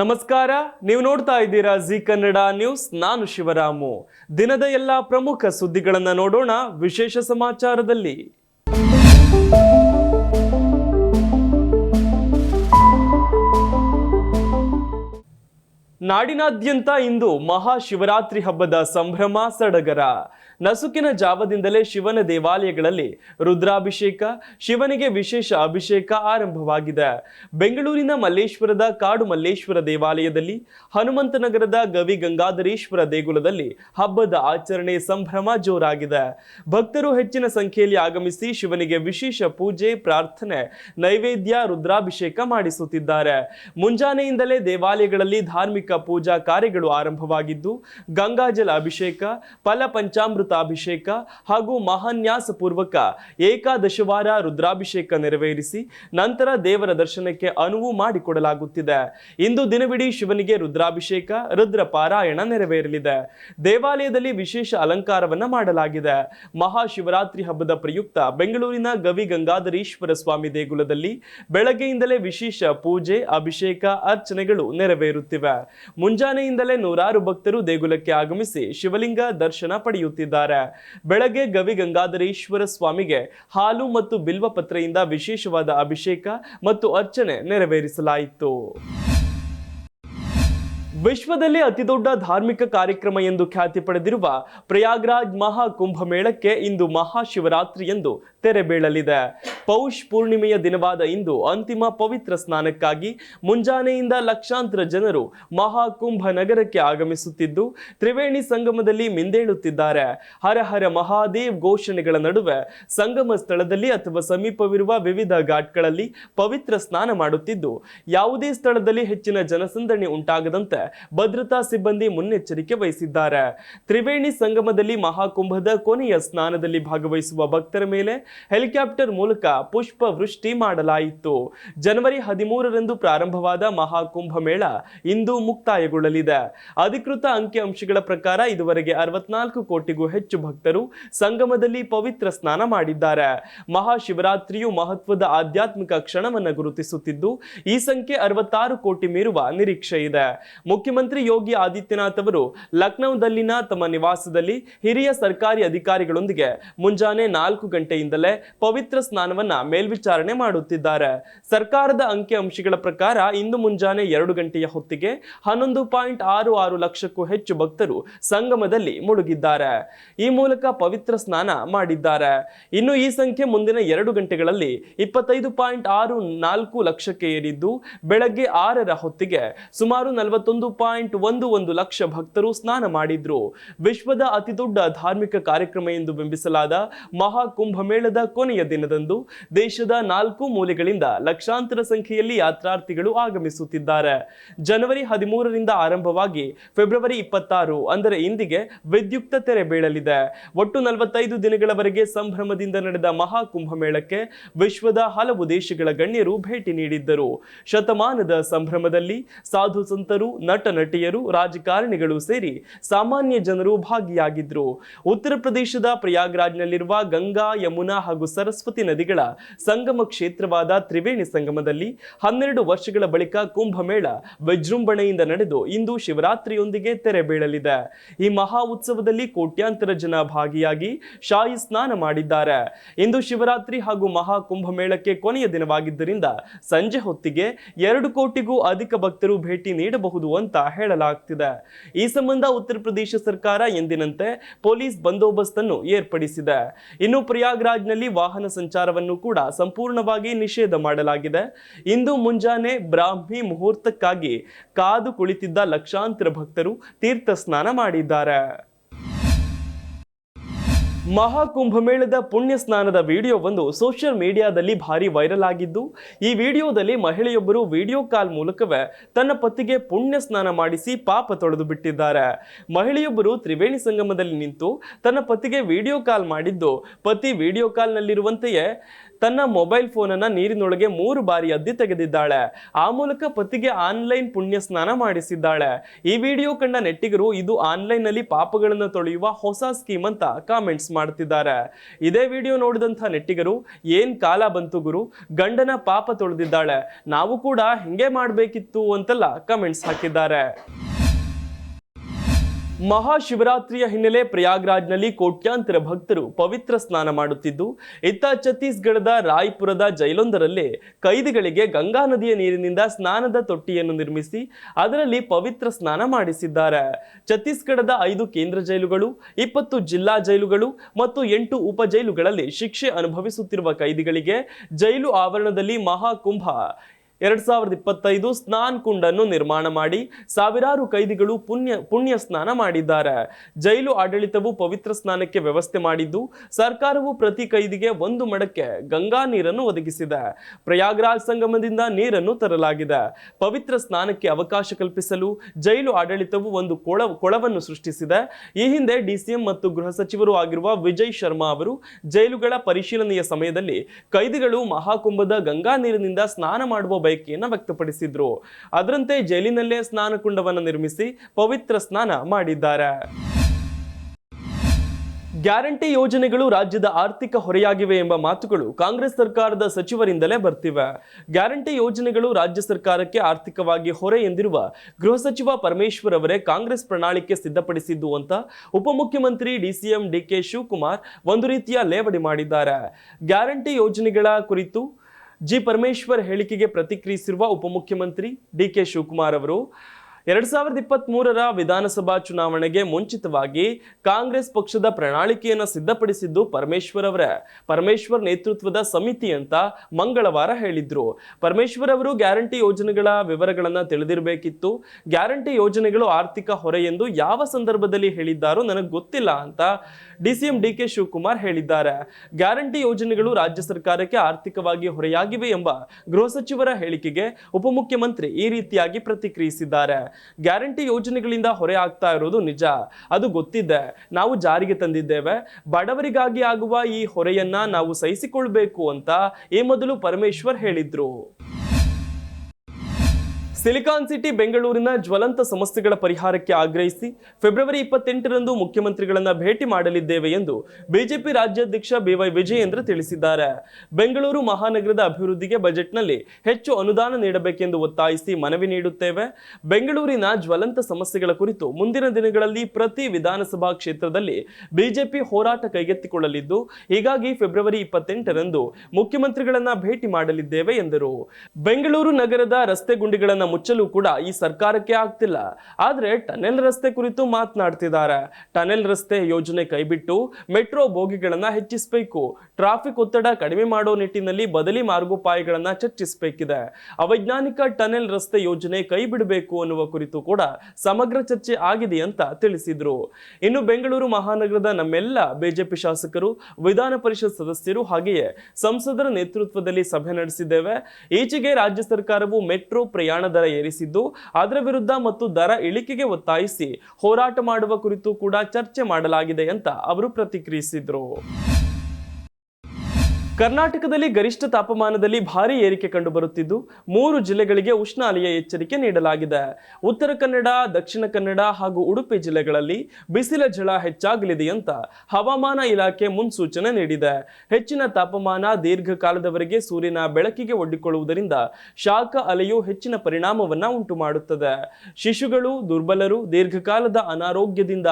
ನಮಸ್ಕಾರ, ನೀವು ನೋಡ್ತಾ ಇದ್ದೀರಾ ಜಿ ಕನ್ನಡ ನ್ಯೂಸ್, ನಾನು ಶಿವರಾಮು. ದಿನದ ಎಲ್ಲ ಪ್ರಮುಖ ಸುದ್ದಿಗಳನ್ನು ನೋಡೋಣ, ವಿಶೇಷ ಸಮಾಚಾರದಲ್ಲಿ. ನಾಡಿನಾದ್ಯಂತ ಇಂದು ಮಹಾಶಿವರಾತ್ರಿ ಹಬ್ಬದ ಸಂಭ್ರಮ ಸಡಗರ. ನಸುಕಿನ ಜಾವದಿಂದಲೇ ಶಿವನ ದೇವಾಲಯಗಳಲ್ಲಿ ರುದ್ರಾಭಿಷೇಕ, ಶಿವನಿಗೆ ವಿಶೇಷ ಅಭಿಷೇಕ ಆರಂಭವಾಗಿದೆ. ಬೆಂಗಳೂರಿನ ಮಲ್ಲೇಶ್ವರದ ಕಾಡು ಮಲ್ಲೇಶ್ವರ ದೇವಾಲಯದಲ್ಲಿ ಹನುಮಂತನಗರದ ಗವಿ ಗಂಗಾಧರೇಶ್ವರ ದೇಗುಲದಲ್ಲಿ ಹಬ್ಬದ ಆಚರಣೆ ಸಂಭ್ರಮ ಜೋರಾಗಿದೆ. ಭಕ್ತರು ಹೆಚ್ಚಿನ ಸಂಖ್ಯೆಯಲ್ಲಿ ಆಗಮಿಸಿ ಶಿವನಿಗೆ ವಿಶೇಷ ಪೂಜೆ, ಪ್ರಾರ್ಥನೆ, ನೈವೇದ್ಯ, ರುದ್ರಾಭಿಷೇಕ ಮಾಡಿಸುತ್ತಿದ್ದಾರೆ. ಮುಂಜಾನೆಯಿಂದಲೇ ದೇವಾಲಯಗಳಲ್ಲಿ ಧಾರ್ಮಿಕ ಪೂಜಾ ಕಾರ್ಯಗಳು ಆರಂಭವಾಗಿದ್ದು, ಗಂಗಾಜಲ ಅಭಿಷೇಕ, ಫಲ ಪಂಚಾಮೃತ ಅಭಿಷೇಕ ಹಾಗೂ ಮಹಾನ್ಯಾಸ ಪೂರ್ವಕ ಏಕಾದಶವಾರ ರುದ್ರಾಭಿಷೇಕ ನೆರವೇರಿಸಿ ನಂತರ ದೇವರ ದರ್ಶನಕ್ಕೆ ಅನುವು ಮಾಡಿಕೊಡಲಾಗುತ್ತಿದೆ. ಇಂದು ದಿನವಿಡೀ ಶಿವನಿಗೆ ರುದ್ರಾಭಿಷೇಕ ರುದ್ರ ಪಾರಾಯಣ ನೆರವೇರಲಿದೆ. ದೇವಾಲಯದಲ್ಲಿ ವಿಶೇಷ ಅಲಂಕಾರವನ್ನ ಮಾಡಲಾಗಿದೆ. ಮಹಾಶಿವರಾತ್ರಿ ಹಬ್ಬದ ಪ್ರಯುಕ್ತ ಬೆಂಗಳೂರಿನ ಗವಿ ಗಂಗಾಧರೀಶ್ವರ ಸ್ವಾಮಿ ದೇಗುಲದಲ್ಲಿ ಬೆಳಗ್ಗೆಯಿಂದಲೇ ವಿಶೇಷ ಪೂಜೆ, ಅಭಿಷೇಕ, ಅರ್ಚನೆಗಳು ನೆರವೇರುತ್ತಿವೆ. ಮುಂಜಾನೆಯಿಂದಲೇ ನೂರಾರು ಭಕ್ತರು ದೇಗುಲಕ್ಕೆ ಆಗಮಿಸಿ ಶಿವಲಿಂಗ ದರ್ಶನ ಪಡೆಯುತ್ತಿದ್ದಾರೆ. ಬೆಳಗ್ಗೆ ಗವಿ ಗಂಗಾಧರೇಶ್ವರ ಸ್ವಾಮಿಗೆ ಹಾಲು ಮತ್ತು ಬಿಲ್ವ ಪತ್ರೆಯಿಂದ ವಿಶೇಷವಾದ ಅಭಿಷೇಕ ಮತ್ತು ಅರ್ಚನೆ ನೆರವೇರಿಸಲಾಯಿತು. ವಿಶ್ವದಲ್ಲಿ ಅತಿದೊಡ್ಡ ಧಾರ್ಮಿಕ ಕಾರ್ಯಕ್ರಮ ಎಂದು ಖ್ಯಾತಿ ಪಡೆದಿರುವ ಪ್ರಯಾಗ್ರಾಜ್ ಮಹಾಕುಂಭ ಮೇಳಕ್ಕೆ ಇಂದು ಮಹಾಶಿವರಾತ್ರಿ ಎಂದು ತೆರೆ ಬೀಳಲಿದೆ. ಪೌಷ್ ಪೂರ್ಣಿಮೆಯ ದಿನವಾದ ಇಂದು ಅಂತಿಮ ಪವಿತ್ರ ಸ್ನಾನಕ್ಕಾಗಿ ಮುಂಜಾನೆಯಿಂದ ಲಕ್ಷಾಂತರ ಜನರು ಮಹಾಕುಂಭ ನಗರಕ್ಕೆ ಆಗಮಿಸುತ್ತಿದ್ದು, ತ್ರಿವೇಣಿ ಸಂಗಮದಲ್ಲಿ ಮಿಂದೇಳುತ್ತಿದ್ದಾರೆ. ಹರ ಹರ ಮಹಾದೇವ್ ಘೋಷಣೆಗಳ ನಡುವೆ ಸಂಗಮ ಸ್ಥಳದಲ್ಲಿ ಅಥವಾ ಸಮೀಪವಿರುವ ವಿವಿಧ ಘಾಟ್ಗಳಲ್ಲಿ ಪವಿತ್ರ ಸ್ನಾನ ಮಾಡುತ್ತಿದ್ದು, ಯಾವುದೇ ಸ್ಥಳದಲ್ಲಿ ಹೆಚ್ಚಿನ ಜನಸಂದಣಿ ಉಂಟಾಗದಂತೆ ಭದ್ರತಾ ಸಿಬ್ಬಂದಿ ಮುನ್ನೆಚ್ಚರಿಕೆ ವಹಿಸಿದ್ದಾರೆ. ತ್ರಿವೇಣಿ ಸಂಗಮದಲ್ಲಿ ಮಹಾಕುಂಭದ ಕೊನೆಯ ಸ್ನಾನದಲ್ಲಿ ಭಾಗವಹಿಸುವ ಭಕ್ತರ ಮೇಲೆ ಹೆಲಿಕಾಪ್ಟರ್ ಮೂಲಕ ಪುಷ್ಪ ವೃಷ್ಟಿ ಮಾಡಲಾಯಿತು. ಜನವರಿ ಹದಿಮೂರರಂದು ಪ್ರಾರಂಭವಾದ ಮಹಾಕುಂಭ ಮೇಳ ಇಂದು ಮುಕ್ತಾಯಗೊಳ್ಳಲಿದೆ. ಅಧಿಕೃತ ಅಂಕಿಅಂಶಗಳ ಪ್ರಕಾರ ಇದುವರೆಗೆ ಅರವತ್ನಾಲ್ಕು ಕೋಟಿಗೂ ಹೆಚ್ಚು ಭಕ್ತರು ಸಂಗಮದಲ್ಲಿ ಪವಿತ್ರ ಸ್ನಾನ ಮಾಡಿದ್ದಾರೆ. ಮಹಾಶಿವರಾತ್ರಿಯು ಮಹತ್ವದ ಆಧ್ಯಾತ್ಮಿಕ ಕ್ಷಣವನ್ನು ಗುರುತಿಸುತ್ತಿದ್ದು, ಈ ಸಂಖ್ಯೆ ಅರವತ್ತಾರು ಕೋಟಿ ಮೀರುವ ನಿರೀಕ್ಷೆ ಇದೆ. ಮುಖ್ಯಮಂತ್ರಿ ಯೋಗಿ ಆದಿತ್ಯನಾಥ್ ಅವರು ಲಕ್ನೌದಲ್ಲಿನ ತಮ್ಮ ನಿವಾಸದಲ್ಲಿ ಹಿರಿಯ ಸರ್ಕಾರಿ ಅಧಿಕಾರಿಗಳೊಂದಿಗೆ ಮುಂಜಾನೆ ನಾಲ್ಕು ಗಂಟೆಯಿಂದಲೇ ಪವಿತ್ರ ಸ್ನಾನವನ್ನ ಮೇಲ್ವಿಚಾರಣೆ ಮಾಡುತ್ತಿದ್ದಾರೆ. ಸರ್ಕಾರದ ಅಂಕಿಅಂಶಗಳ ಪ್ರಕಾರ ಇಂದು ಮುಂಜಾನೆ ಎರಡು ಗಂಟೆಯ ಹೊತ್ತಿಗೆ ಹನ್ನೊಂದು ಪಾಯಿಂಟ್ ಆರು ಆರು ಲಕ್ಷಕ್ಕೂ ಹೆಚ್ಚು ಭಕ್ತರು ಸಂಗಮದಲ್ಲಿ ಮುಳುಗಿದ್ದಾರೆ. ಈ ಮೂಲಕ ಪವಿತ್ರ ಸ್ನಾನ ಮಾಡಿದ್ದಾರೆ. ಇನ್ನು ಈ ಸಂಖ್ಯೆ ಮುಂದಿನ ಎರಡು ಗಂಟೆಗಳಲ್ಲಿ ಇಪ್ಪತ್ತೈದು ಪಾಯಿಂಟ್ ಆರು ನಾಲ್ಕು ಲಕ್ಷಕ್ಕೆ ಏರಿದ್ದು, ಬೆಳಗ್ಗೆ ಆರರ ಹೊತ್ತಿಗೆ ಸುಮಾರು ನಲವತ್ತೊಂದು ಪಾಯಿಂಟ್ ಒಂದು ಒಂದು ಲಕ್ಷ ಭಕ್ತರು ಸ್ನಾನ ಮಾಡಿದ್ರು. ವಿಶ್ವದ ಅತಿದೊಡ್ಡ ಧಾರ್ಮಿಕ ಕಾರ್ಯಕ್ರಮ ಎಂದು ಬಿಂಬಿಸಲಾದ ಮಹಾಕುಂಭ ಮೇಳದ ಕೊನೆಯ ದಿನದಂದು ದೇಶದ ನಾಲ್ಕು ಮೂಲೆಗಳಿಂದ ಲಕ್ಷಾಂತರ ಸಂಖ್ಯೆಯಲ್ಲಿ ಯಾತ್ರಾರ್ಥಿಗಳು ಆಗಮಿಸುತ್ತಿದ್ದಾರೆ. ಜನವರಿ ಹದಿಮೂರರಿಂದ ಆರಂಭವಾಗಿ ಫೆಬ್ರವರಿ ಇಪ್ಪತ್ತಾರು ಅಂದರೆ ಇಂದಿಗೆ ವಿದ್ಯುಕ್ತ ತೆರೆ ಬೀಳಲಿದೆ. ಒಟ್ಟು ನಲವತ್ತೈದು ದಿನಗಳವರೆಗೆ ಸಂಭ್ರಮದಿಂದ ನಡೆದ ಮಹಾಕುಂಭ ಮೇಳಕ್ಕೆ ವಿಶ್ವದ ಹಲವು ದೇಶಗಳ ಗಣ್ಯರು ಭೇಟಿ ನೀಡಿದ್ದರು. ಶತಮಾನದ ಸಂಭ್ರಮದಲ್ಲಿ ಸಾಧು ಸಂತರು ನಟ ನಟಿಯರು ರಾಜಕಾರಣಿಗಳು ಸೇರಿ ಸಾಮಾನ್ಯ ಜನರು ಭಾಗಿಯಾಗಿದ್ರು. ಉತ್ತರ ಪ್ರದೇಶದ ಪ್ರಯಾಗ್ರಾಜ್ನಲ್ಲಿರುವ ಗಂಗಾ ಯಮುನಾ ಹಾಗೂ ಸರಸ್ವತಿ ನದಿಗಳ ಸಂಗಮ ಕ್ಷೇತ್ರವಾದ ತ್ರಿವೇಣಿ ಸಂಗಮದಲ್ಲಿ ಹನ್ನೆರಡು ವರ್ಷಗಳ ಬಳಿಕ ಕುಂಭಮೇಳ ವಿಜೃಂಭಣೆಯಿಂದ ನಡೆದು ಇಂದು ಶಿವರಾತ್ರಿಯೊಂದಿಗೆ ತೆರೆ ಬೀಳಲಿದೆ. ಈ ಮಹಾ ಉತ್ಸವದಲ್ಲಿ ಕೋಟ್ಯಾಂತರ ಜನ ಭಾಗಿಯಾಗಿ ಶಾಹಿ ಸ್ನಾನ ಮಾಡಿದ್ದಾರೆ. ಇಂದು ಶಿವರಾತ್ರಿ ಹಾಗೂ ಮಹಾ ಕುಂಭಮೇಳಕ್ಕೆ ಕೊನೆಯ ದಿನವಾಗಿದ್ದರಿಂದ ಸಂಜೆ ಹೊತ್ತಿಗೆ ಎರಡು ಕೋಟಿಗೂ ಅಧಿಕ ಭಕ್ತರು ಭೇಟಿ ನೀಡಬಹುದು ಅಂತ ಹೇಳಲಾಗ್ತಿದೆ. ಈ ಸಂಬಂಧ ಉತ್ತರ ಪ್ರದೇಶ ಸರ್ಕಾರ ಎಂದಿನಂತೆ ಪೊಲೀಸ್ ಬಂದೋಬಸ್ತ್ ಅನ್ನು ಏರ್ಪಡಿಸಿದೆ. ಇನ್ನು ಪ್ರಯಾಗ್ರಾಜ್ನಲ್ಲಿ ವಾಹನ ಸಂಚಾರವನ್ನು ಕೂಡ ಸಂಪೂರ್ಣವಾಗಿ ನಿಷೇಧ ಮಾಡಲಾಗಿದೆ. ಇಂದು ಮುಂಜಾನೆ ಬ್ರಾಹ್ಮಿ ಮುಹೂರ್ತಕ್ಕಾಗಿ ಕಾದು ಕುಳಿತಿದ್ದ ಲಕ್ಷಾಂತರ ಭಕ್ತರು ತೀರ್ಥ ಸ್ನಾನ ಮಾಡಿದ್ದಾರೆ. ಮಹಾಕುಂಭಮೇಳದ ಪುಣ್ಯ ಸ್ನಾನದ ವಿಡಿಯೋವೊಂದು ಸೋಷಿಯಲ್ ಮೀಡಿಯಾದಲ್ಲಿ ಭಾರಿ ವೈರಲ್ ಆಗಿದ್ದು, ಈ ವಿಡಿಯೋದಲ್ಲಿ ಮಹಿಳೆಯೊಬ್ಬರು ವಿಡಿಯೋ ಕಾಲ್ ಮೂಲಕವೇ ತನ್ನ ಪತಿಗೆ ಪುಣ್ಯ ಸ್ನಾನ ಮಾಡಿಸಿ ಪಾಪ ತೊಳೆದು ಬಿಟ್ಟಿದ್ದಾರೆ. ಮಹಿಳೆಯೊಬ್ಬರು ತ್ರಿವೇಣಿ ಸಂಗಮದಲ್ಲಿ ನಿಂತು ತನ್ನ ಪತಿಗೆ ವಿಡಿಯೋ ಕಾಲ್ ಮಾಡಿದ್ದು, ಪತಿ ವಿಡಿಯೋ ಕಾಲ್ನಲ್ಲಿರುವಂತೆಯೇ ತನ್ನ ಮೊಬೈಲ್ ಫೋನನ್ನು ನೀರಿನೊಳಗೆ ಮೂರು ಬಾರಿ ಅದ್ದಿ ತೆಗೆದಿದ್ದಾಳೆ. ಆ ಮೂಲಕ ಪತಿಗೆ ಆನ್ಲೈನ್ ಪುಣ್ಯ ಸ್ನಾನ ಮಾಡಿಸಿದ್ದಾಳೆ. ಈ ವಿಡಿಯೋ ಕಂಡ ನೆಟ್ಟಿಗರು, ಇದು ಆನ್ಲೈನ್ನಲ್ಲಿ ಪಾಪಗಳನ್ನು ತೊಳೆಯುವ ಹೊಸ ಸ್ಕೀಮ್ ಅಂತ ಕಾಮೆಂಟ್ಸ್ ಮಾಡ್ತಿದ್ದಾರೆ. ಇದೇ ವಿಡಿಯೋ ನೋಡಿದಂಥ ನೆಟ್ಟಿಗರು, ಏನ್ ಕಾಲ ಬಂತು ಗುರು? ಗಂಡನ ಪಾಪ ತೊಳೆದಿದ್ದಾಳೆ. ನಾವು ಕೂಡ ಹಿಂಗೆ ಮಾಡಬೇಕಿತ್ತು ಅಂತೆಲ್ಲ ಕಮೆಂಟ್ಸ್ ಹಾಕಿದ್ದಾರೆ. ಮಹಾಶಿವರಾತ್ರಿಯ ಹಿನ್ನೆಲೆ ಪ್ರಯಾಗ್ರಾಜ್ನಲ್ಲಿ ಕೋಟ್ಯಾಂತರ ಭಕ್ತರು ಪವಿತ್ರ ಸ್ನಾನ ಮಾಡುತ್ತಿದ್ದು, ಇತ್ತ ಛತ್ತೀಸ್ಗಢದ ರಾಯ್ಪುರದ ಜೈಲೊಂದರಲ್ಲೇ ಕೈದಿಗಳಿಗೆ ಗಂಗಾ ನದಿಯ ನೀರಿನಿಂದ ಸ್ನಾನದ ತೊಟ್ಟಿಯನ್ನು ನಿರ್ಮಿಸಿ, ಅದರಲ್ಲಿ ಪವಿತ್ರ ಸ್ನಾನ ಮಾಡಿಸಿದ್ದಾರೆ. ಛತ್ತೀಸ್ಗಢದ ಐದು ಕೇಂದ್ರ ಜೈಲುಗಳು, ಇಪ್ಪತ್ತು ಜಿಲ್ಲಾ ಜೈಲುಗಳು ಮತ್ತು ಎಂಟು ಉಪ ಜೈಲುಗಳಲ್ಲಿ ಶಿಕ್ಷೆ ಅನುಭವಿಸುತ್ತಿರುವ ಕೈದಿಗಳಿಗೆ ಜೈಲು ಆವರಣದಲ್ಲಿ ಮಹಾಕುಂಭ. ಎರಡ್ ಸಾವಿರದ ಇಪ್ಪತ್ತೈದು ಸ್ನಾನ್ ಕುಂಡನ್ನು ನಿರ್ಮಾಣ ಮಾಡಿ ಸಾವಿರಾರು ಕೈದಿಗಳು ಪುಣ್ಯ ಪುಣ್ಯ ಸ್ನಾನ ಮಾಡಿದ್ದಾರೆ. ಜೈಲು ಆಡಳಿತವು ಪವಿತ್ರ ಸ್ನಾನಕ್ಕೆ ವ್ಯವಸ್ಥೆ ಮಾಡಿದ್ದು, ಸರ್ಕಾರವು ಪ್ರತಿ ಕೈದಿಗೆ ಒಂದು ಮಡಕ್ಕೆ ಗಂಗಾ ನೀರನ್ನು ಒದಗಿಸಿದೆ. ಪ್ರಯಾಗ್ರಾಜ್ ಸಂಗಮದಿಂದ ನೀರನ್ನು ತರಲಾಗಿದೆ. ಪವಿತ್ರ ಸ್ನಾನಕ್ಕೆ ಅವಕಾಶ ಕಲ್ಪಿಸಲು ಜೈಲು ಆಡಳಿತವು ಒಂದು ಕೊಳ, ಕೊಳವನ್ನು ಸೃಷ್ಟಿಸಿದೆ. ಈ ಹಿಂದೆ ಡಿಸಿಎಂ ಮತ್ತು ಗೃಹ ಸಚಿವರು ಆಗಿರುವ ವಿಜಯ್ ಶರ್ಮಾ ಅವರು ಜೈಲುಗಳ ಪರಿಶೀಲನೆಯ ಸಮಯದಲ್ಲಿ ಕೈದಿಗಳು ಮಹಾಕುಂಭದ ಗಂಗಾ ನೀರಿನಿಂದ ಸ್ನಾನ ಮಾಡುವ ಬಯಕೆಯನ್ನು ವ್ಯಕ್ತಪಡಿಸಿದ್ರು. ಅದರಂತೆ ಜೈಲಿನಲ್ಲೇ ಸ್ನಾನಕುಂಡವನ್ನು ನಿರ್ಮಿಸಿ ಪವಿತ್ರ ಸ್ನಾನ ಮಾಡಿದ್ದಾರೆ. ಗ್ಯಾರಂಟಿ ಯೋಜನೆಗಳು ರಾಜ್ಯದ ಆರ್ಥಿಕ ಹೊರೆಯಾಗಿವೆ ಎಂಬ ಮಾತುಗಳು ಕಾಂಗ್ರೆಸ್ ಸರ್ಕಾರದ ಸಚಿವರಿಂದಲೇ ಬರ್ತಿವೆ. ಗ್ಯಾರಂಟಿ ಯೋಜನೆಗಳು ರಾಜ್ಯ ಸರ್ಕಾರಕ್ಕೆ ಆರ್ಥಿಕವಾಗಿ ಹೊರೆ ಎಂದಿರುವ ಗೃಹ ಸಚಿವ ಪರಮೇಶ್ವರ್ ಅವರೇ ಕಾಂಗ್ರೆಸ್ ಪ್ರಣಾಳಿಕೆ ಸಿದ್ಧಪಡಿಸಿದ್ದು ಅಂತ ಉಪಮುಖ್ಯಮಂತ್ರಿ ಡಿಸಿಎಂ ಡಿಕೆ ಶಿವಕುಮಾರ್ ಒಂದು ರೀತಿಯ ಲೇವಡಿ ಮಾಡಿದ್ದಾರೆ. ಗ್ಯಾರಂಟಿ ಯೋಜನೆಗಳ ಕುರಿತು ಜಿ ಪರಮೇಶ್ವರ್ ಹೇಳಿಕೆಗೆ ಪ್ರತಿಕ್ರಿಯಿಸಿರುವ ಉಪಮುಖ್ಯಮಂತ್ರಿ ಡಿ ಕೆ ಶಿವಕುಮಾರ್ ಅವರು ಎರಡ್ ಸಾವಿರದ ಇಪ್ಪತ್ತ್ ಮೂರರ ವಿಧಾನಸಭಾ ಚುನಾವಣೆಗೆ ಮುಂಚಿತವಾಗಿ ಕಾಂಗ್ರೆಸ್ ಪಕ್ಷದ ಪ್ರಣಾಳಿಕೆಯನ್ನು ಸಿದ್ಧಪಡಿಸಿದ್ದು ಪರಮೇಶ್ವರ್ ಅವರೇ ಪರಮೇಶ್ವರ್ ನೇತೃತ್ವದ ಸಮಿತಿ ಅಂತ ಮಂಗಳವಾರ ಹೇಳಿದ್ರು. ಪರಮೇಶ್ವರ್ ಅವರು ಗ್ಯಾರಂಟಿ ಯೋಜನೆಗಳ ವಿವರಗಳನ್ನು ತಿಳಿದಿರಬೇಕಿತ್ತು. ಗ್ಯಾರಂಟಿ ಯೋಜನೆಗಳು ಆರ್ಥಿಕ ಹೊರೆ ಎಂದು ಯಾವ ಸಂದರ್ಭದಲ್ಲಿ ಹೇಳಿದ್ದಾರೋ ನನಗೆ ಗೊತ್ತಿಲ್ಲ ಅಂತ ಡಿಸಿಎಂ ಡಿ ಕೆ ಶಿವಕುಮಾರ್ ಹೇಳಿದ್ದಾರೆ. ಗ್ಯಾರಂಟಿ ಯೋಜನೆಗಳು ರಾಜ್ಯ ಸರ್ಕಾರಕ್ಕೆ ಆರ್ಥಿಕವಾಗಿ ಹೊರೆಯಾಗಿವೆ ಎಂಬ ಗೃಹ ಸಚಿವರ ಹೇಳಿಕೆಗೆ ಉಪಮುಖ್ಯಮಂತ್ರಿ ಈ ರೀತಿಯಾಗಿ ಪ್ರತಿಕ್ರಿಯಿಸಿದ್ದಾರೆ. ಗ್ಯಾರಂಟಿ ಯೋಜನೆಗಳಿಂದ ಹೊರೆ ಆಗ್ತಾ ಇರೋದು ನಿಜ. ಅದು ಗೊತ್ತಿದೆ. ನಾವು ಜಾರಿಗೆ ತಂದಿದ್ದೇವೆ. ಬಡವರಿಗಾಗಿ ಆಗುವ ಈ ಹೊರೆಯನ್ನ ನಾವು ಸಹಿಸಿಕೊಳ್ಬೇಕು ಅಂತ ಈ ಮೊದಲು ಪರಮೇಶ್ವರ್ ಹೇಳಿದ್ರು. ಸಿಲಿಕಾನ್ ಸಿಟಿ ಬೆಂಗಳೂರಿನ ಜ್ವಲಂತ ಸಮಸ್ಯೆಗಳ ಪರಿಹಾರಕ್ಕೆ ಆಗ್ರಹಿಸಿ ಫೆಬ್ರವರಿ ಇಪ್ಪತ್ತೆಂಟರಂದು ಮುಖ್ಯಮಂತ್ರಿಗಳನ್ನ ಭೇಟಿ ಮಾಡಲಿದ್ದೇವೆ ಎಂದು ಬಿಜೆಪಿ ರಾಜ್ಯಾಧ್ಯಕ್ಷ ಬಿವೈ ವಿಜಯೇಂದ್ರ ತಿಳಿಸಿದ್ದಾರೆ. ಬೆಂಗಳೂರು ಮಹಾನಗರದ ಅಭಿವೃದ್ಧಿಗೆ ಬಜೆಟ್ನಲ್ಲಿ ಹೆಚ್ಚು ಅನುದಾನ ನೀಡಬೇಕೆಂದು ಒತ್ತಾಯಿಸಿ ಮನವಿ ನೀಡುತ್ತೇವೆ. ಬೆಂಗಳೂರಿನ ಜ್ವಲಂತ ಸಮಸ್ಯೆಗಳ ಕುರಿತು ಮುಂದಿನ ದಿನಗಳಲ್ಲಿ ಪ್ರತಿ ವಿಧಾನಸಭಾ ಕ್ಷೇತ್ರದಲ್ಲಿ ಬಿಜೆಪಿ ಹೋರಾಟ ಕೈಗೆತ್ತಿಕೊಳ್ಳಲಿದ್ದು, ಹೀಗಾಗಿ ಫೆಬ್ರವರಿ ಇಪ್ಪತ್ತೆಂಟರಂದು ಮುಖ್ಯಮಂತ್ರಿಗಳನ್ನ ಭೇಟಿ ಮಾಡಲಿದ್ದೇವೆ ಎಂದರು. ಬೆಂಗಳೂರು ನಗರದ ರಸ್ತೆ ಗುಂಡಿಗಳನ್ನ ಮುಚ್ಚಲು ಕೂಡ ಈ ಸರ್ಕಾರಕ್ಕೆ ಆಗ್ತಿಲ್ಲ. ಆದ್ರೆ ಟನೆಲ್ ರಸ್ತೆ ಕುರಿತು ಮಾತನಾಡ್ತಿದ್ದಾರೆ. ಟನೆಲ್ ರಸ್ತೆ ಯೋಜನೆ ಕೈಬಿಟ್ಟು ಮೆಟ್ರೋ ಬೋಗಿಗಳನ್ನ ಹೆಚ್ಚಿಸಬೇಕು. ಟ್ರಾಫಿಕ್ ಒತ್ತಡ ಕಡಿಮೆ ಮಾಡೋ ನಿಟ್ಟಿನಲ್ಲಿ ಬದಲಿ ಮಾರ್ಗೋಪಾಯಗಳನ್ನ ಚರ್ಚಿಸಬೇಕಿದೆ. ಅವೈಜ್ಞಾನಿಕ ಟನೆಲ್ ರಸ್ತೆ ಯೋಜನೆ ಕೈ ಬಿಡಬೇಕು ಅನ್ನುವ ಕುರಿತು ಕೂಡ ಸಮಗ್ರ ಚರ್ಚೆ ಆಗಿದೆ ಅಂತ ತಿಳಿಸಿದ್ರು. ಇನ್ನು ಬೆಂಗಳೂರು ಮಹಾನಗರದ ನಮ್ಮೆಲ್ಲ ಬಿಜೆಪಿ ಶಾಸಕರು, ವಿಧಾನ ಪರಿಷತ್ ಸದಸ್ಯರು ಹಾಗೆಯೇ ಸಂಸದರ ನೇತೃತ್ವದಲ್ಲಿ ಸಭೆ ನಡೆಸಿದ್ದೇವೆ. ಈಚೆಗೆ ರಾಜ್ಯ ಸರ್ಕಾರವು ಮೆಟ್ರೋ ಪ್ರಯಾಣ ದರ ಏರಿಸಿದ್ದು, ಅದರ ವಿರುದ್ಧ ಮತ್ತು ದರ ಇಳಿಕೆಗೆ ಒತ್ತಾಯಿಸಿ ಹೋರಾಟ ಮಾಡುವ ಕುರಿತು ಕೂಡ ಚರ್ಚೆ ಮಾಡಲಾಗಿದೆ ಅಂತ ಅವರು ಪ್ರತಿಕ್ರಿಯಿಸಿದ್ರು. ಕರ್ನಾಟಕದಲ್ಲಿ ಗರಿಷ್ಠ ತಾಪಮಾನದಲ್ಲಿ ಭಾರಿ ಏರಿಕೆ ಕಂಡುಬರುತ್ತಿದ್ದು, ಮೂರು ಜಿಲ್ಲೆಗಳಿಗೆ ಉಷ್ಣಾಲಯ ಎಚ್ಚರಿಕೆ ನೀಡಲಾಗಿದೆ. ಉತ್ತರ ಕನ್ನಡ, ದಕ್ಷಿಣ ಕನ್ನಡ ಹಾಗೂ ಉಡುಪಿ ಜಿಲ್ಲೆಗಳಲ್ಲಿ ಬಿಸಿಲ ಜಳ ಹೆಚ್ಚಾಗಲಿದೆ ಅಂತ ಹವಾಮಾನ ಇಲಾಖೆ ಮುನ್ಸೂಚನೆ ನೀಡಿದೆ. ಹೆಚ್ಚಿನ ತಾಪಮಾನ ದೀರ್ಘಕಾಲದವರೆಗೆ ಸೂರ್ಯನ ಬೆಳಕಿಗೆ ಒಡ್ಡಿಕೊಳ್ಳುವುದರಿಂದ ಶಾಖ ಅಲೆಯು ಹೆಚ್ಚಿನ ಪರಿಣಾಮವನ್ನ ಉಂಟು ಮಾಡುತ್ತದೆ ಶಿಶುಗಳು, ದುರ್ಬಲರು, ದೀರ್ಘಕಾಲದ ಅನಾರೋಗ್ಯದಿಂದ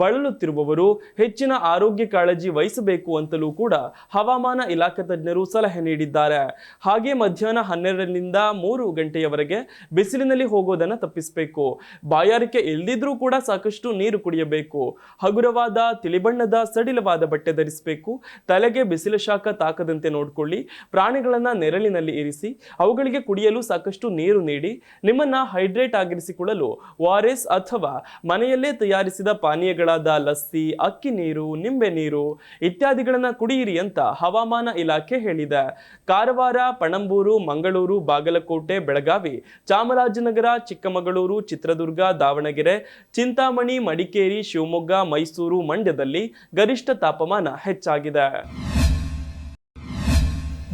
ಬಳಲುತ್ತಿರುವವರು ಹೆಚ್ಚಿನ ಆರೋಗ್ಯ ಕಾಳಜಿ ವಹಿಸಬೇಕು ಅಂತಲೂ ಕೂಡ ಹವಾಮಾನ ಇಲಾಖೆ ತಜ್ಞರು ಸಲಹೆ ನೀಡಿದ್ದಾರೆ. ಹಾಗೆ ಮಧ್ಯಾಹ್ನ ಹನ್ನೆರಡರಿಂದ ಮೂರು ಗಂಟೆಯವರೆಗೆ ಬಿಸಿಲಿನಲ್ಲಿ ಹೋಗೋದನ್ನ ತಪ್ಪಿಸಬೇಕು. ಬಾಯಾರಿಕೆ ಎಲ್ಲಿದ್ರೂ ಕೂಡ ಸಾಕಷ್ಟು ನೀರು ಕುಡಿಯಬೇಕು. ಹಗುರವಾದ ತಿಳಿಬಣ್ಣದ ಸಡಿಲವಾದ ಬಟ್ಟೆ ಧರಿಸಬೇಕು. ತಲೆಗೆ ಬಿಸಿಲ ಶಾಖ ತಾಕದಂತೆ ನೋಡಿಕೊಳ್ಳಿ. ಪ್ರಾಣಿಗಳನ್ನು ನೆರಳಿನಲ್ಲಿ ಇರಿಸಿ, ಅವುಗಳಿಗೆ ಕುಡಿಯಲು ಸಾಕಷ್ಟು ನೀರು ನೀಡಿ, ನಿಮ್ಮನ್ನ ಹೈಡ್ರೇಟ್ ಆಗಿರಿಸಿಕೊಳ್ಳಲು ಎಸ್ ಅಥವಾ ಮನೆಯಲ್ಲೇ ತಯಾರಿಸಿದ ಪಾನೀಯಗಳಾದ ಲಸ್ಸಿ, ಅಕ್ಕಿ ನೀರು, ನಿಂಬೆ ನೀರು ಇತ್ಯಾದಿಗಳನ್ನು ಕುಡಿಯಿರಿ ಅಂತ ಹವಾಮಾನ ಇಲಾಖೆ ಹೇಳಿದೆ. ಕಾರವಾರ, ಪಣಂಬೂರು, ಮಂಗಳೂರು, ಬಾಗಲಕೋಟೆ, ಬೆಳಗಾವಿ, ಚಾಮರಾಜನಗರ, ಚಿಕ್ಕಮಗಳೂರು, ಚಿತ್ರದುರ್ಗ, ದಾವಣಗೆರೆ, ಚಿಂತಾಮಣಿ, ಮಡಿಕೇರಿ, ಶಿವಮೊಗ್ಗ, ಮೈಸೂರು ಮಂಡ್ಯದಲ್ಲಿ ಗರಿಷ್ಠ ತಾಪಮಾನ ಹೆಚ್ಚಾಗಿದೆ.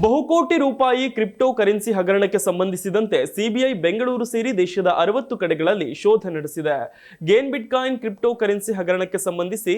ಬಹುಕೋಟಿ ರೂಪಾಯಿ ಕ್ರಿಪ್ಟೋ ಕರೆನ್ಸಿ ಹಗರಣಕ್ಕೆ ಸಂಬಂಧಿಸಿದಂತೆ ಸಿಬಿಐ ಬೆಂಗಳೂರು ಸೇರಿ ದೇಶದ ಅರವತ್ತು ಕಡೆಗಳಲ್ಲಿ ಶೋಧ ನಡೆಸಿದೆ. ಗೇನ್ ಬಿಟ್ಕಾಯಿನ್ ಕ್ರಿಪ್ಟೋ ಕರೆನ್ಸಿ ಹಗರಣಕ್ಕೆ ಸಂಬಂಧಿಸಿ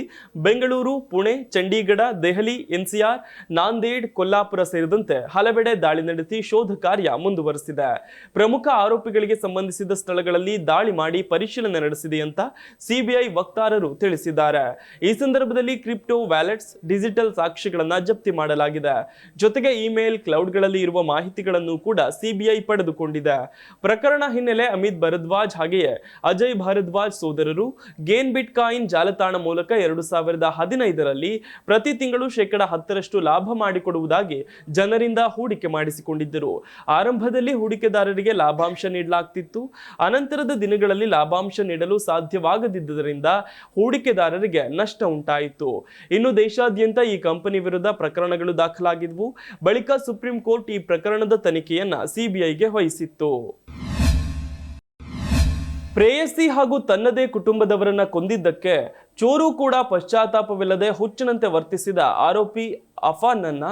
ಬೆಂಗಳೂರು, ಪುಣೆ, ಚಂಡೀಗಢ, ದೆಹಲಿ, ಎನ್ಸಿಆರ್, ನಾಂದೇಡ್, ಕೊಲ್ಲಾಪುರ ಸೇರಿದಂತೆ ಹಲವೆಡೆ ದಾಳಿ ನಡೆಸಿ ಶೋಧ ಕಾರ್ಯ ಮುಂದುವರೆಸಿದೆ. ಪ್ರಮುಖ ಆರೋಪಿಗಳಿಗೆ ಸಂಬಂಧಿಸಿದ ಸ್ಥಳಗಳಲ್ಲಿ ದಾಳಿ ಮಾಡಿ ಪರಿಶೀಲನೆ ನಡೆಸಿದೆ ಅಂತ ಸಿಬಿಐ ವಕ್ತಾರರು ತಿಳಿಸಿದ್ದಾರೆ. ಈ ಸಂದರ್ಭದಲ್ಲಿ ಕ್ರಿಪ್ಟೋ ವ್ಯಾಲೆಟ್ಸ್, ಡಿಜಿಟಲ್ ಸಾಕ್ಷಿಗಳನ್ನು ಜಪ್ತಿ ಮಾಡಲಾಗಿದೆ. ಜೊತೆಗೆ ಇಮೇಲ್ ಕ್ಲೌಡ್ಗಳಲ್ಲಿ ಇರುವ ಮಾಹಿತಿಗಳನ್ನು ಕೂಡ ಸಿಬಿಐ ಪಡೆದುಕೊಂಡಿದೆ. ಪ್ರಕರಣ ಹಿನ್ನೆಲೆ ಅಮಿತ್ ಭರದ್ವಾಜ್ ಹಾಗೆಯೇ ಅಜಯ್ ಭಾರದ್ವಾಜ್ ಸೋದರರು ಗೇನ್ ಬಿಟ್ ಕಾಯಿನ್ ಜಾಲತಾಣ ಮೂಲಕ ಎರಡು ಸಾವಿರದ ಹದಿನೈದರಲ್ಲಿ ಪ್ರತಿ ತಿಂಗಳು ಶೇಕಡ ಹತ್ತರಷ್ಟು ಲಾಭ ಮಾಡಿಕೊಡುವುದಾಗಿ ಜನರಿಂದ ಹೂಡಿಕೆ ಮಾಡಿಸಿಕೊಂಡಿದ್ದರು. ಆರಂಭದಲ್ಲಿ ಹೂಡಿಕೆದಾರರಿಗೆ ಲಾಭಾಂಶ ನೀಡಲಾಗ್ತಿತ್ತು. ಅನಂತರದ ದಿನಗಳಲ್ಲಿ ಲಾಭಾಂಶ ನೀಡಲು ಸಾಧ್ಯವಾಗದಿದ್ದರಿಂದ ಹೂಡಿಕೆದಾರರಿಗೆ ನಷ್ಟ ಉಂಟಾಯಿತು. ಇನ್ನು ದೇಶಾದ್ಯಂತ ಈ ಕಂಪನಿ ವಿರುದ್ಧ ಪ್ರಕರಣಗಳು ದಾಖಲಾಗಿದ್ವು. ಬಳಿಕ ಸುಪ್ರೀಂ ಕೋರ್ಟ್ ಈ ಪ್ರಕರಣದ ತನಿಖೆಯನ್ನ ಸಿಬಿಐಗೆ ವಹಿಸಿತ್ತು. ಪ್ರೇಯಸಿ ಹಾಗೂ ತನ್ನದೇ ಕುಟುಂಬದವರನ್ನ ಕೊಂದಿದ್ದಕ್ಕೆ ಚೋರು ಕೂಡ ಪಶ್ಚಾತ್ತಾಪವಿಲ್ಲದೆ ಹುಚ್ಚನಂತೆ ವರ್ತಿಸಿದ ಆರೋಪಿ ಅಫಾನ್ನನ್ನ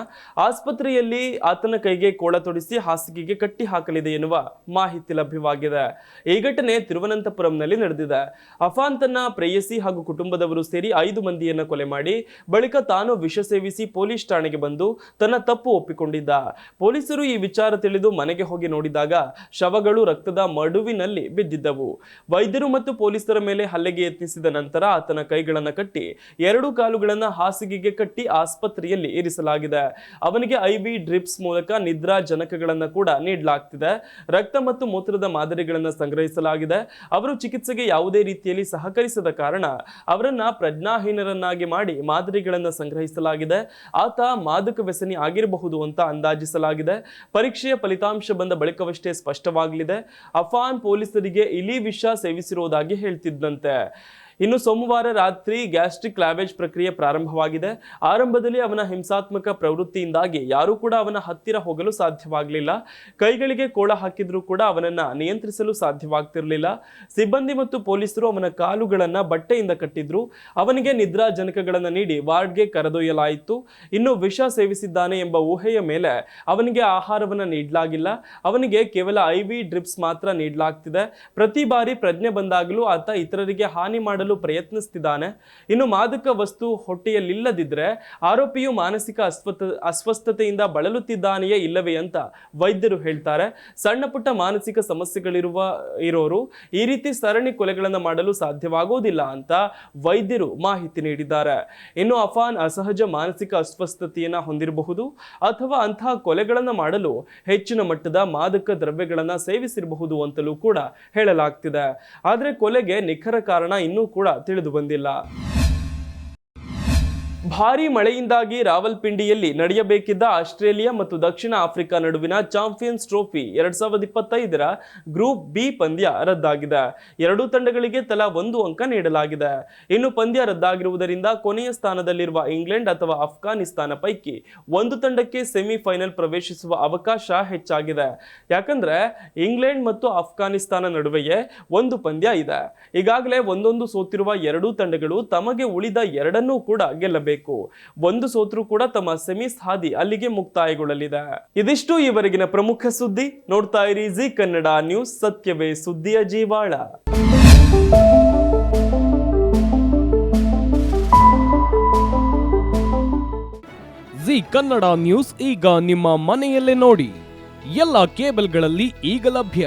ಆಸ್ಪತ್ರೆಯಲ್ಲಿ ಆತನ ಕೈಗೆ ಕೋಳ ತೊಡಿಸಿ ಹಾಸಿಗೆಗೆ ಕಟ್ಟಿ ಹಾಕಲಿದೆ ಎನ್ನುವ ಮಾಹಿತಿ ಲಭ್ಯವಾಗಿದೆ. ಈ ಘಟನೆ ತಿರುವನಂತಪುರಂನಲ್ಲಿ ನಡೆದಿದೆ. ಅಫಾನ್ ತನ್ನ ಪ್ರೇಯಸಿ ಹಾಗೂ ಕುಟುಂಬದವರು ಸೇರಿ ಐದು ಮಂದಿಯನ್ನ ಕೊಲೆ ಮಾಡಿ ಬಳಿಕ ತಾನು ವಿಷ ಸೇವಿಸಿ ಪೊಲೀಸ್ ಠಾಣೆಗೆ ಬಂದು ತನ್ನ ತಪ್ಪು ಒಪ್ಪಿಕೊಂಡಿದ್ದ. ಪೊಲೀಸರು ಈ ವಿಚಾರ ತಿಳಿದು ಮನೆಗೆ ಹೋಗಿ ನೋಡಿದಾಗ ಶವಗಳು ರಕ್ತದ ಮಡುವಿನಲ್ಲಿ ಬಿದ್ದಿದ್ದವು. ವೈದ್ಯರು ಮತ್ತು ಪೊಲೀಸರ ಮೇಲೆ ಹಲ್ಲೆಗೆ ಯತ್ನಿಸಿದ ನಂತರ ಆತನ ಕೈಗಳನ್ನು ಕಟ್ಟಿ ಎರಡು ಕಾಲುಗಳನ್ನು ಹಾಸಿಗೆಗೆ ಕಟ್ಟಿ ಆಸ್ಪತ್ರೆಯಲ್ಲಿ ಇರಿಸಲಾಗಿದೆ ಅವನಿಗೆ ಐವಿ ಡ್ರಿಪ್ಸ್ ಮೂಲಕ ನಿದ್ರಾ ಜನಕಗಳನ್ನು ಕೂಡ ನೀಡಲಾಗ್ತಿದೆ. ರಕ್ತ ಮತ್ತು ಮೂತ್ರದ ಮಾದರಿಗಳನ್ನು ಸಂಗ್ರಹಿಸಲಾಗಿದೆ. ಅವರು ಚಿಕಿತ್ಸೆಗೆ ಯಾವುದೇ ರೀತಿಯಲ್ಲಿ ಸಹಕರಿಸದ ಕಾರಣ ಅವರನ್ನ ಪ್ರಜ್ಞಾಹೀನರನ್ನಾಗಿ ಮಾಡಿ ಮಾದರಿಗಳನ್ನು ಸಂಗ್ರಹಿಸಲಾಗಿದೆ. ಆತ ಮಾದಕ ವ್ಯಸನಿ ಆಗಿರಬಹುದು ಅಂತ ಅಂದಾಜಿಸಲಾಗಿದೆ. ಪರೀಕ್ಷೆಯ ಫಲಿತಾಂಶ ಬಂದ ಬಳಿಕವಷ್ಟೇ ಸ್ಪಷ್ಟವಾಗಲಿದೆ. ಅಫಾನ್ ಪೊಲೀಸರಿಗೆ ಇಲಿ ವಿಷ ಸೇವಿಸಿರುವುದಾಗಿ ಹೇಳ್ತಿದ್ದಂತೆ ಇನ್ನು ಸೋಮವಾರ ರಾತ್ರಿ ಗ್ಯಾಸ್ಟ್ರಿಕ್ ಲ್ಯಾವೇಜ್ ಪ್ರಕ್ರಿಯೆ ಪ್ರಾರಂಭವಾಗಿದೆ. ಆರಂಭದಲ್ಲಿ ಅವನ ಹಿಂಸಾತ್ಮಕ ಪ್ರವೃತ್ತಿಯಿಂದಾಗಿ ಯಾರೂ ಕೂಡ ಅವನ ಹತ್ತಿರ ಹೋಗಲು ಸಾಧ್ಯವಾಗಲಿಲ್ಲ. ಕೈಗಳಿಗೆ ಕೋಳ ಹಾಕಿದ್ರೂ ಕೂಡ ಅವನನ್ನ ನಿಯಂತ್ರಿಸಲು ಸಾಧ್ಯವಾಗ್ತಿರಲಿಲ್ಲ. ಸಿಬ್ಬಂದಿ ಮತ್ತು ಪೊಲೀಸರು ಅವನ ಕಾಲುಗಳನ್ನ ಬಟ್ಟೆಯಿಂದ ಕಟ್ಟಿದ್ರು. ಅವನಿಗೆ ನಿದ್ರಾಜನಕಗಳನ್ನು ನೀಡಿ ವಾರ್ಡ್ಗೆ ಕರೆದೊಯ್ಯಲಾಯಿತು. ಇನ್ನು ವಿಷ ಸೇವಿಸಿದ್ದಾನೆ ಎಂಬ ಊಹೆಯ ಮೇಲೆ ಅವನಿಗೆ ಆಹಾರವನ್ನು ನೀಡಲಾಗಿಲ್ಲ. ಅವನಿಗೆ ಕೇವಲ ಐ ಡ್ರಿಪ್ಸ್ ಮಾತ್ರ ನೀಡಲಾಗ್ತಿದೆ. ಪ್ರತಿ ಬಾರಿ ಪ್ರಜ್ಞೆ ಬಂದಾಗಲೂ ಆತ ಇತರರಿಗೆ ಹಾನಿ ಮಾಡಲು ಪ್ರಯತ್ನಿಸ್ತಿದ್ದಾನೆ. ಇನ್ನು ಮಾದಕ ವಸ್ತು ಹೊಟ್ಟೆಯಲ್ಲಿಲ್ಲದಿದ್ದರೆ ಆರೋಪಿಯು ಮಾನಸಿಕ ಅಸ್ವಸ್ಥ, ಅಸ್ವಸ್ಥತೆಯಿಂದ ಬಳಲುತ್ತಿದ್ದಾನೆಯೇ ಇಲ್ಲವೇ ಅಂತ ವೈದ್ಯರು ಹೇಳ್ತಾರೆ. ಸಣ್ಣ ಪುಟ್ಟ ಮಾನಸಿಕ ಸಮಸ್ಯೆಗಳಿರುವ, ಇರೋರು ಈ ರೀತಿ ಸರಣಿ ಕೊಲೆಗಳನ್ನು ಮಾಡಲು ಸಾಧ್ಯವಾಗುವುದಿಲ್ಲ ಅಂತ ವೈದ್ಯರು ಮಾಹಿತಿ ನೀಡಿದ್ದಾರೆ. ಇನ್ನು ಅಫಾನ್ ಅಸಹಜ ಮಾನಸಿಕ ಅಸ್ವಸ್ಥತೆಯನ್ನು ಹೊಂದಿರಬಹುದು ಅಥವಾ ಅಂತಹ ಕೊಲೆಗಳನ್ನು ಮಾಡಲು ಹೆಚ್ಚಿನ ಮಟ್ಟದ ಮಾದಕ ದ್ರವ್ಯಗಳನ್ನು ಸೇವಿಸಿರಬಹುದು ಅಂತಲೂ ಕೂಡ ಹೇಳಲಾಗ್ತಿದೆ. ಆದರೆ ಕೊಲೆಗೆ ನಿಖರ ಕಾರಣ ಇನ್ನೂ ಕೂಡ ತಿಳಿದು ಬಂದಿಲ್ಲ. ಭಾರೀ ಮಳೆಯಿಂದಾಗಿ ರಾವಲ್ಪಿಂಡಿಯಲ್ಲಿ ನಡೆಯಬೇಕಿದ್ದ ಆಸ್ಟ್ರೇಲಿಯಾ ಮತ್ತು ದಕ್ಷಿಣ ಆಫ್ರಿಕಾ ನಡುವಿನ ಚಾಂಪಿಯನ್ಸ್ ಟ್ರೋಫಿ ಎರಡ್ ಸಾವಿರದ ಇಪ್ಪತ್ತೈದರ ಗ್ರೂಪ್ ಬಿ ಪಂದ್ಯ ರದ್ದಾಗಿದೆ. ಎರಡೂ ತಂಡಗಳಿಗೆ ತಲಾ ಒಂದು ಅಂಕ ನೀಡಲಾಗಿದೆ. ಇನ್ನು ಪಂದ್ಯ ರದ್ದಾಗಿರುವುದರಿಂದ ಕೊನೆಯ ಸ್ಥಾನದಲ್ಲಿರುವ ಇಂಗ್ಲೆಂಡ್ ಅಥವಾ ಅಫ್ಘಾನಿಸ್ತಾನ ಪೈಕಿ ಒಂದು ತಂಡಕ್ಕೆ ಸೆಮಿಫೈನಲ್ ಪ್ರವೇಶಿಸುವ ಅವಕಾಶ ಹೆಚ್ಚಾಗಿದೆ. ಯಾಕಂದ್ರೆ ಇಂಗ್ಲೆಂಡ್ ಮತ್ತು ಅಫ್ಘಾನಿಸ್ತಾನ ನಡುವೆಯೇ ಒಂದು ಪಂದ್ಯ ಇದೆ. ಈಗಾಗಲೇ ಒಂದೊಂದು ಸೋತಿರುವ ಎರಡೂ ತಂಡಗಳು ತಮಗೆ ಉಳಿದ ಎರಡನ್ನೂ ಕೂಡ ಗೆಲ್ಲಬೇಕು. ಒಂದು ಸೋತ್ರೂ ಕೂಡ ತಮ್ಮ ಸೆಮಿಸ್ ಹಾದಿ ಅಲ್ಲಿಗೆ ಮುಕ್ತಾಯಗೊಳ್ಳಲಿದೆ. ಇದಿಷ್ಟು ಈವರೆಗಿನ ಪ್ರಮುಖ ಸುದ್ದಿ. ನೋಡ್ತಾ ಇರಿ ಜಿ ಕನ್ನಡ ನ್ಯೂಸ್ ಸತ್ಯವೇ ಸುದ್ದಿಯ ಜೀವಾಳ. ಜಿ ಕನ್ನಡ ನ್ಯೂಸ್ ಈಗ ನಿಮ್ಮ ಮನೆಯಲ್ಲೇ ನೋಡಿ. ಎಲ್ಲ ಕೇಬಲ್ಗಳಲ್ಲಿ ಈಗ ಲಭ್ಯ.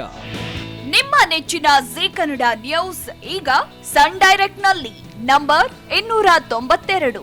ನಿಮ್ಮ ನೆಚ್ಚಿನ ಜಿ ಕನ್ನಡ ನ್ಯೂಸ್ ಈಗ ಸನ್ ಡೈರೆಕ್ಟ್ನಲ್ಲಿ ನಂಬರ್ ಇನ್ನೂರ ತೊಂಬತ್ತೆರಡು.